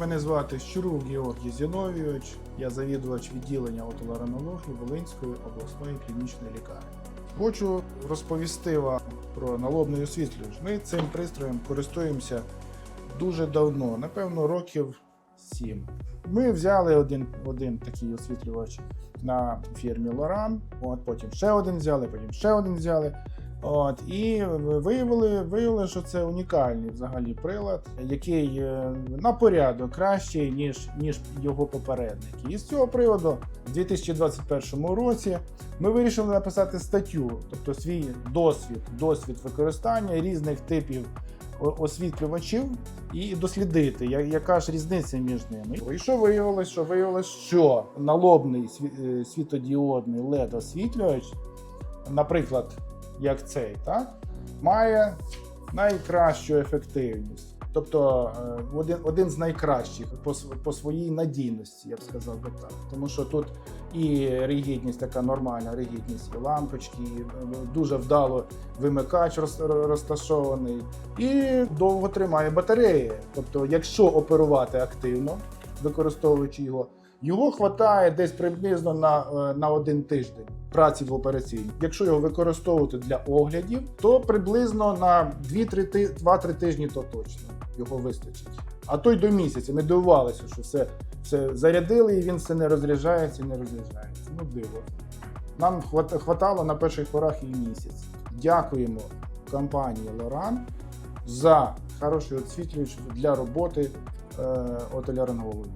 Мене звати Щурук Георгій Зіновійович, я завідувач відділення отоларингології Волинської обласної клінічної лікарні. Хочу розповісти вам про налобний освітлювач. Ми цим пристроєм користуємося дуже давно, напевно, років 7. Ми взяли один, один такий освітлювач на фірмі Лоран, от потім ще один взяли, потім ще один взяли. От, і виявили, виявили, що це унікальний взагалі прилад, який е, на порядок кращий, ніж, ніж його попередники. І з цього приводу, в 2021 році, ми вирішили написати статтю, тобто свій досвід, досвід використання різних типів освітлювачів і дослідити, яка ж різниця між ними. І що виявилось? Що виявилось, що налобний е, світодіодний led освітлювач, наприклад, як цей, так, має найкращу ефективність. Тобто е, один, один з найкращих по, по своїй надійності, я б сказав би так. Тому що тут і ригідність така нормальна, ригідність і лампочки, і, е, дуже вдало вимикач роз- розташований, і довго тримає батареї. Тобто, якщо оперувати активно, використовуючи його, його хватає десь приблизно на, е, на один тиждень праці в операційній. Якщо його використовувати для оглядів, то приблизно на 2-3 тижні то точно його вистачить. А то й до місяця. Ми дивувалися, що все, все зарядили, і він все не розряджається, не розряджається. Ну, диво. Нам хват- хватало на перших порах і місяць. Дякуємо компанії Лоран за хороший освітлювач для роботи е, отоларингології.